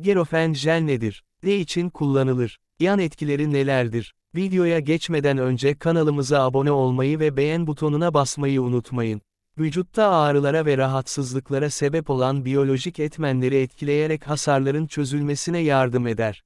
Gerofen jel nedir? Ne için kullanılır? Yan etkileri nelerdir? Videoya geçmeden önce kanalımıza abone olmayı ve beğen butonuna basmayı unutmayın. Vücutta ağrılara ve rahatsızlıklara sebep olan biyolojik etmenleri etkileyerek hasarların çözülmesine yardım eder.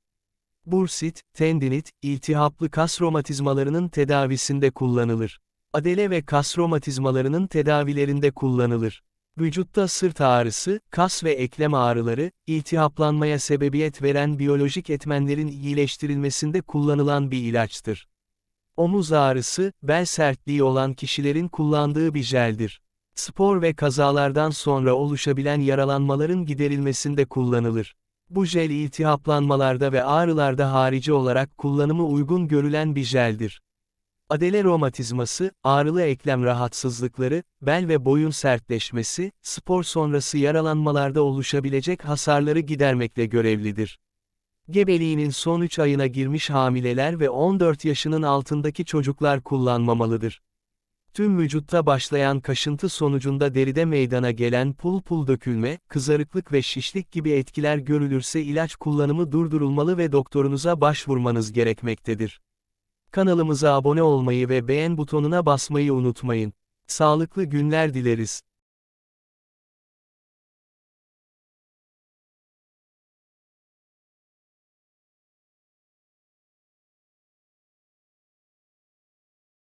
Bursit, tendinit, iltihaplı kas romatizmalarının tedavisinde kullanılır. Adele ve kas romatizmalarının tedavilerinde kullanılır. Vücutta sırt ağrısı, kas ve eklem ağrıları, iltihaplanmaya sebebiyet veren biyolojik etmenlerin iyileştirilmesinde kullanılan bir ilaçtır. Omuz ağrısı, bel sertliği olan kişilerin kullandığı bir jeldir. Spor ve kazalardan sonra oluşabilen yaralanmaların giderilmesinde kullanılır. Bu jel iltihaplanmalarda ve ağrılarda harici olarak kullanımı uygun görülen bir jeldir. Adele romatizması, ağrılı eklem rahatsızlıkları, bel ve boyun sertleşmesi, spor sonrası yaralanmalarda oluşabilecek hasarları gidermekle görevlidir. Gebeliğinin son 3 ayına girmiş hamileler ve 14 yaşının altındaki çocuklar kullanmamalıdır. Tüm vücutta başlayan kaşıntı sonucunda deride meydana gelen pul pul dökülme, kızarıklık ve şişlik gibi etkiler görülürse ilaç kullanımı durdurulmalı ve doktorunuza başvurmanız gerekmektedir. Kanalımıza abone olmayı ve beğen butonuna basmayı unutmayın. Sağlıklı günler dileriz.